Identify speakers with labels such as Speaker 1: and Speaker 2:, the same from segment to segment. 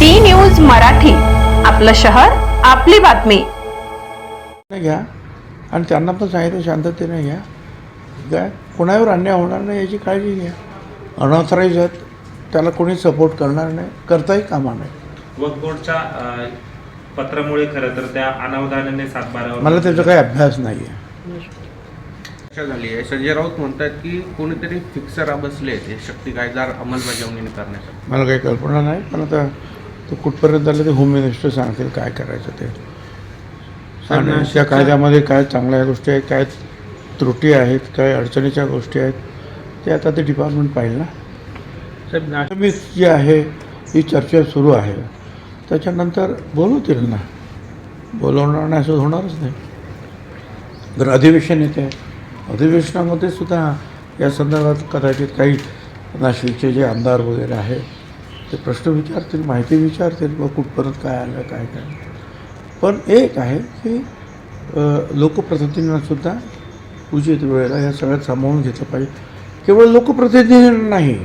Speaker 1: D news Marathi. आपलं शहर आपली बातमी.
Speaker 2: नाही घ्या. आणि त्यांना पण सांगितलं शांततेने घ्या. काय कोणावर अन्याय होणार नाही याची काळजी घ्या. अनऑथराईज आहेत त्याला कोणी सपोर्ट करणार नाही करताही कामा नाही
Speaker 3: वक्फ बोर्डच्या पत्रामुळे खरं तर त्या अनावधानाने सातबारावर
Speaker 2: मला त्याचा काही अभ्यास नाही आहे
Speaker 4: झाली आहे. संजय राऊत म्हणतात की कोणीतरी फिक्सर बसले हे शक्ती कायदार अंमलबजावणी करण्यासाठी.
Speaker 2: मला काही कल्पना नाही पण आता ते कुठपर्यंत आलं ते होम मिनिस्टर सांगतील काय करायचं ते. आणि त्या कायद्यामध्ये काय चांगल्या गोष्टी आहेत काय त्रुटी आहेत काय अडचणीच्या गोष्टी आहेत ते आता ते डिपार्टमेंट पाहिलं ना.
Speaker 4: साहेब नाशिक
Speaker 2: मी जी आहे ही चर्चा सुरू आहे. त्याच्यानंतर बोलवतील ना बोलवणार नाही असं होणारच नाही. जर अधिवेशन येते अधिवेशनामध्ये सुद्धा या संदर्भात कदाचित काही नाशिकचे जे आमदार वगैरे आहेत ते प्रश्न विचारतील माहिती विचारतील व कुठपर्यंत काय आलं काय काय. पण एक आहे की लोकप्रतिनिधींनासुद्धा उचित वेळेला या सगळ्यात सामावून घेतलं पाहिजे. केवळ लोकप्रतिनिधी नाही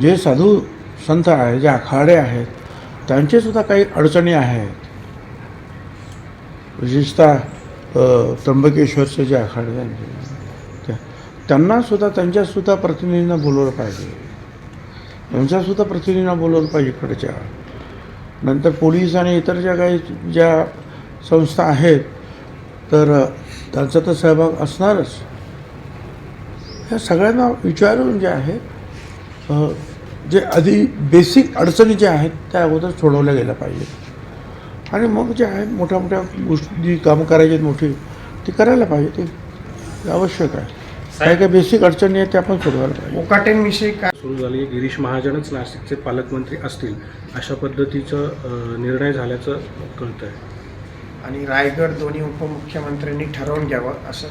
Speaker 2: जे साधू संत आहेत जे आखाडे आहेत त्यांचेसुद्धा काही अडचणी आहेत. विशेषतः त्र्यंबकेश्वरचे जे आखाडे आहेत त्या त्यांनासुद्धा त्यांच्यासुद्धा प्रतिनिधींना बोलवलं पाहिजे. त्यांच्यासुद्धा प्रतिनिधींना बोलवलं पाहिजे इकडच्या. नंतर पोलीस आणि इतर ज्या काही ज्या संस्था आहेत तर त्यांचा तर सहभाग असणारच. ह्या सगळ्यांना विचारून जे आहे जे आधी बेसिक अडचणी ज्या आहेत त्या अगोदर सोडवल्या गेल्या पाहिजेत. आणि मग जे आहे मोठ्या मोठ्या गोष्टी जी कामं करायची आहेत मोठी ती करायला पाहिजे ते आवश्यक आहे. काय काय बेसिक अडचणी आहेत त्या पण सोडवायला पाहिजे.
Speaker 5: कोकाटेंविषयी काय?
Speaker 6: सुरू झाली गिरीश महाजनच नाशिकचे पालकमंत्री असतील अशा पद्धतीचं निर्णय झाल्याचं कळतं आहे
Speaker 5: आणि रायगड दोन्ही उपमुख्यमंत्र्यांनी ठरवून घ्यावं असं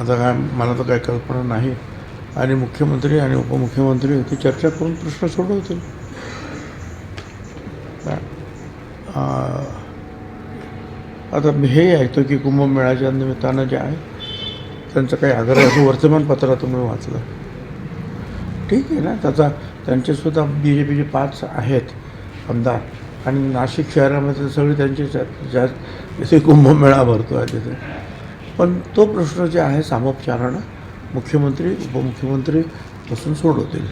Speaker 2: आता काय मला तर काही कल्पना नाही. आणि मुख्यमंत्री आणि उपमुख्यमंत्री ती चर्चा करून प्रश्न सोडवतील. काय? आता मी हे ऐकतो की कुंभमेळ्याच्या निमित्तानं जे आहे त्यांचं काही आग्रह असं वर्तमानपत्रात तुम्ही वाचलं. ठीक आहे ना? त्याचा त्यांचेसुद्धा बी जे पीचे पाच आहेत आमदार. आणि नाशिक शहरामध्ये सगळे त्यांचे ज्या इथे कुंभमेळा भरतो आहे तिथे. पण तो प्रश्न जे आहे सामोपचारानं मुख्यमंत्री उपमुख्यमंत्री बसून सोडवतील.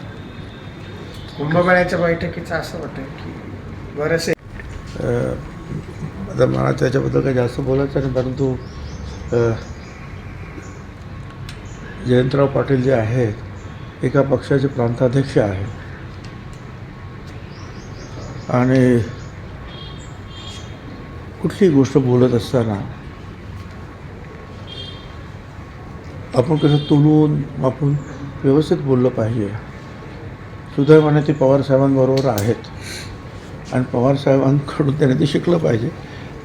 Speaker 5: कुंभमेळ्याच्या बैठकीचं असं वाटतं की बरेचसे
Speaker 2: अं, आता मला त्याच्याबद्दल काही जास्त बोलायचं नाही परंतु जयंतराव पाटील जे आहेत एका पक्षाचे प्रांताध्यक्ष आहेत. आणि कुठली गोष्ट बोलत असताना आपण कसं तुलून आपण व्यवस्थित बोललं पाहिजे. सुदैवाने ते पवारसाहेबांबरोबर आहेत. आणि पवारसाहेबांकडून त्याने ते शिकलं पाहिजे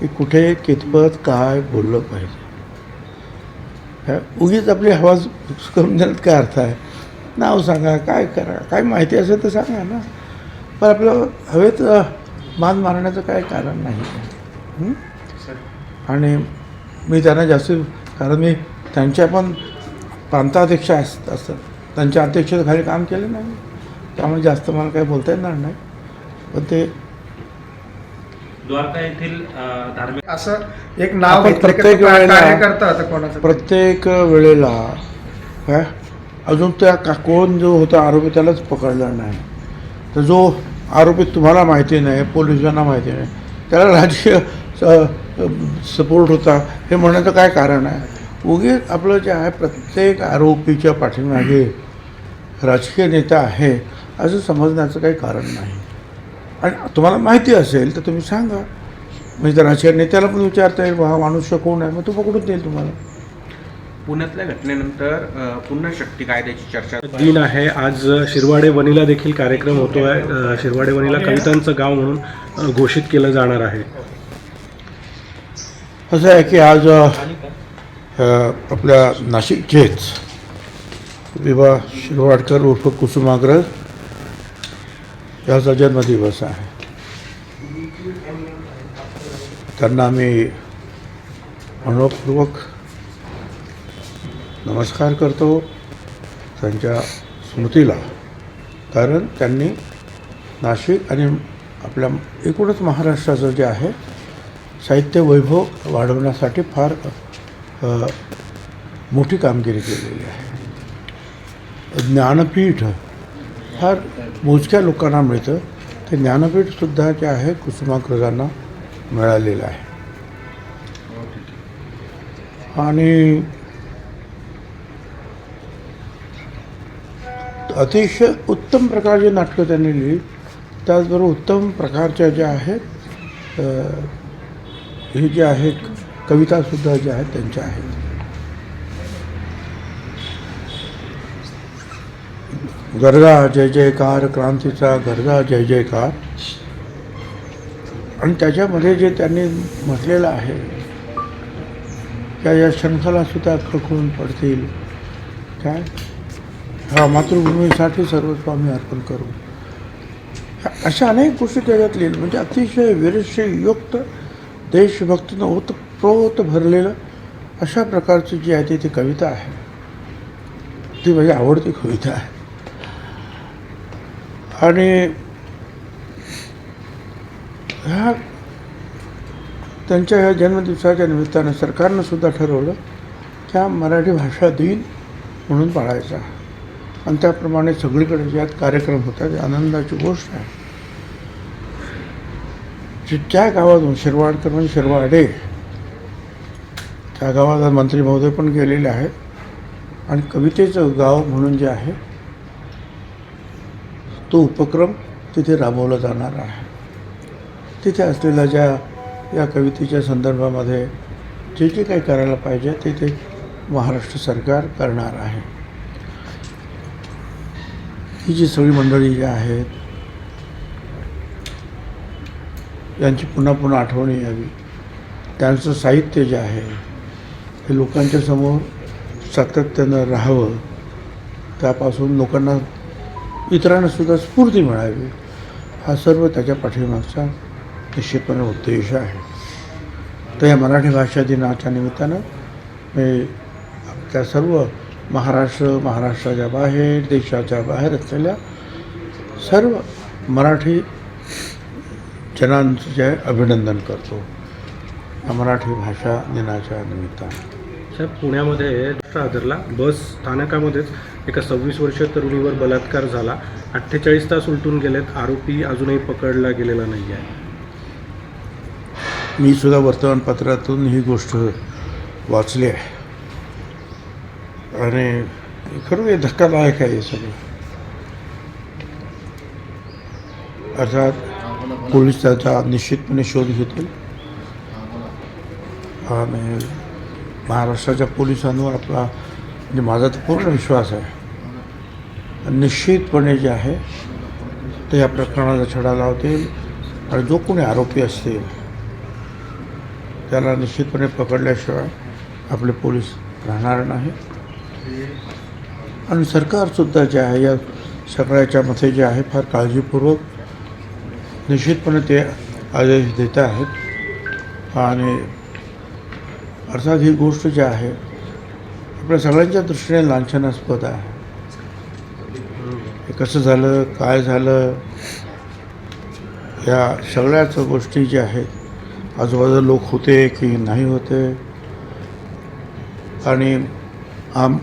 Speaker 2: की कुठे कितपत काय बोललं पाहिजे. उगीच आपली हवा करून देण्यात काय अर्थ आहे? नाव सांगा काय करा? काय माहिती असेल तर सांगा ना. पण आपलं हवेत मान मारण्याचं काय कारण नाही. आणि मी त्यांना जास्त कारण मी त्यांच्या पण प्रांताध्यक्ष असत असतात त्यांच्या अध्यक्षतेखाली काम केलं नाही. त्यामुळे जास्त मला काही बोलता येणार नाही. पण ते
Speaker 3: द्वारका येथील धार्मिक
Speaker 5: असं एक नाव
Speaker 2: आपण
Speaker 5: घेतलं की
Speaker 2: प्रत्येक
Speaker 5: काय
Speaker 2: वेळेला-
Speaker 5: कार्यकर्ता होता कोणाचा
Speaker 2: प्रत्येक वेळेला काय अजून त्या का कोण जो होता आरोपी त्यालाच पकडला नाही. तर जो आरोपी तुम्हाला माहिती नाही पोलिसांना माहिती नाही त्याला राजकीय सपोर्ट होता हे म्हणण्याचं काय कारण आहे? उगीच आपलं जे आहे प्रत्येक आरोपीच्या पाठीमागे राजकीय नेता आहे असं समजण्याचं काही कारण नाही. आणि तुम्हाला माहिती असेल तर तुम्ही सांगा. म्हणजे त्या राजकीय नेत्याला पण विचारता येईल हा मनुष्य कोण आहे? मग तो पकडून देईल तुम्हाला.
Speaker 4: पुण्यातल्या घटनेनंतर पुन्हा शक्ती कायद्याची चर्चा
Speaker 6: दिन आहे. आज शिरवाडे वनीला देखील कार्यक्रम होतो आहे शिरवाडे वनीला कवितांचं गाव म्हणून घोषित केलं जाणार आहे.
Speaker 2: असं आहे की आज आपल्या नाशिकचेच विभा शिरवाडकर उर्फ कुसुमाग्रज याचा जन्मदिवस आहे. त्यांना आम्ही मनपूर्वक नमस्कार करतो त्यांच्या स्मृतीला. कारण त्यांनी नाशिक आणि आपल्या एकूणच महाराष्ट्राचं जे आहे साहित्य वैभव वाढवण्यासाठी फार मोठी कामगिरी केलेली आहे. ज्ञानपीठ फार मोजक्या लोकांना मिळतं. ते ज्ञानपीठसुद्धा जे आहे कुसुमाग्रजांना मिळालेलं आहे. आणि अतिशय उत्तम प्रकारची नाटकं त्यांनी लिहिली त्याचबरोबर उत्तम प्रकारच्या ज्या आहेत हे जे आहेत कवितासुद्धा ज्या आहेत त्यांच्या आहेत. गरगा जय जयकार क्रांतीचा गरगा जय जयकार. आणि त्याच्यामध्ये जे त्यांनी म्हटलेलं आहे त्या या शंखलासुद्धा खळखळून पडतील. काय हा मातृभूमीसाठी सर्व आम्ही अर्पण करू. अशा अनेक गोष्टी त्याच्यात लिहिल्या म्हणजे अतिशय वीरशयुक्त देशभक्तीनं ओतप्रोत भरलेलं अशा प्रकारची जी आहे ती ती कविता आहे. ती माझी आवडती कविता आहे. आणि ह्या त्यांच्या ह्या जन्मदिवसाच्या निमित्तानं सरकारनं सुद्धा ठरवलं की हा मराठी भाषा दिन म्हणून पाळायचा. आणि त्याप्रमाणे सगळीकडे ज्यात कार्यक्रम होतात आनंदाची गोष्ट आहे. जे त्या गावातून शिरवाडकर म्हणजे शिरवाडे त्या गावात मंत्री महोदय पण गेलेले आहेत. आणि कवितेचं गाव म्हणून जे आहे तो उपक्रम तिथे राबवला जाणार आहे. तिथे असलेल्या ज्या या कवितेच्या संदर्भामध्ये जे जे काही करायला पाहिजे ते ते महाराष्ट्र सरकार करणार आहे. ही जी सगळी मंडळी जी आहेत यांची पुन्हा पुन्हा आठवण यावी. त्यांचं साहित्य जे आहे हे लोकांच्या समोर सातत्यानं राहावं त्यापासून लोकांना इतरांना सुद्धा स्फूर्ती मिळावी. हा सर्व त्याच्या पाठीमागचा निश्चितपणे उद्देश आहे. तर या मराठी भाषा दिनाच्या निमित्तानं मी त्या सर्व महाराष्ट्र महाराष्ट्राच्या बाहेर देशाच्या बाहेर असलेल्या सर्व मराठी जनांचं जे अभिनंदन करतो. मराठी भाषा दिनाच्या निमित्तानं.
Speaker 6: साहेब पुण्यामध्ये आदरला बस स्थानकामध्येच एका सव्वीस वर्षीय तरुणीवर बलात्कार झाला. अठ्ठेचाळीस तास उलटून गेलेत. आरोपी अजूनही पकडला गेलेला नाही आहे
Speaker 2: मी सुद्धा वर्तमानपत्रातून ही गोष्ट वाचली आहे. आणि खरं हे धक्कादायक आहे हे सगळं. अर्थात पोलीस त्याचा निश्चितपणे शोध घेतील. आणि महाराष्ट्राच्या पोलिसांवर आपला म्हणजे माझा तर पूर्ण विश्वास आहे. निश्चितपणे जे आहे ते या प्रकरणाचा छडा लावतील आणि जो कोणी आरोपी असतील त्याला निश्चितपणे पकडल्याशिवाय आपले पोलीस राहणार नाही. आणि सरकारसुद्धा जे आहे या सगळ्याच्या मते जे आहे फार काळजीपूर्वक निश्चितपणे ते आदेश देत आहेत. आणि अर्थात ही गोष्ट जी आहे आपल्या सगळ्यांच्या दृष्टीने लांछनास्पद आहे. हे कसं झालं काय झालं या सगळ्याच गोष्टी ज्या आहेत आजूबाजूला लोक होते की नाही होते. आणि आम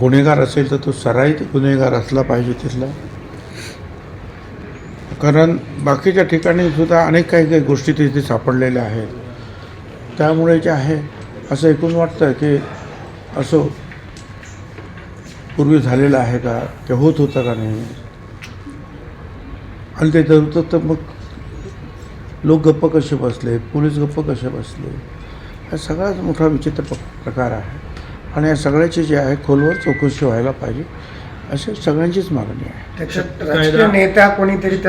Speaker 2: गुन्हेगार असेल तर तो सराईत गुन्हेगार असला पाहिजे तिथला. कारण बाकीच्या ठिकाणी सुद्धा अनेक काही काही गोष्टी तिथे सापडलेल्या आहेत. त्यामुळे जे आहे असं ऐकून वाटतं की असं पूर्वी झालेलं आहे का? ते होत होतं का नाही? आणि ते होतं तर मग लोक गप्प कसे बसले? पोलीस गप्प कसे बसले? हा सगळ्यात मोठा विचित्र प- प्रकार आहे. आणि या सगळ्याची जे आहे खोलवर चौकशी व्हायला पाहिजे. अशी सगळ्यांचीच मागणी आहे.
Speaker 5: त्याच्यात नेत्या नेता कोणीतरी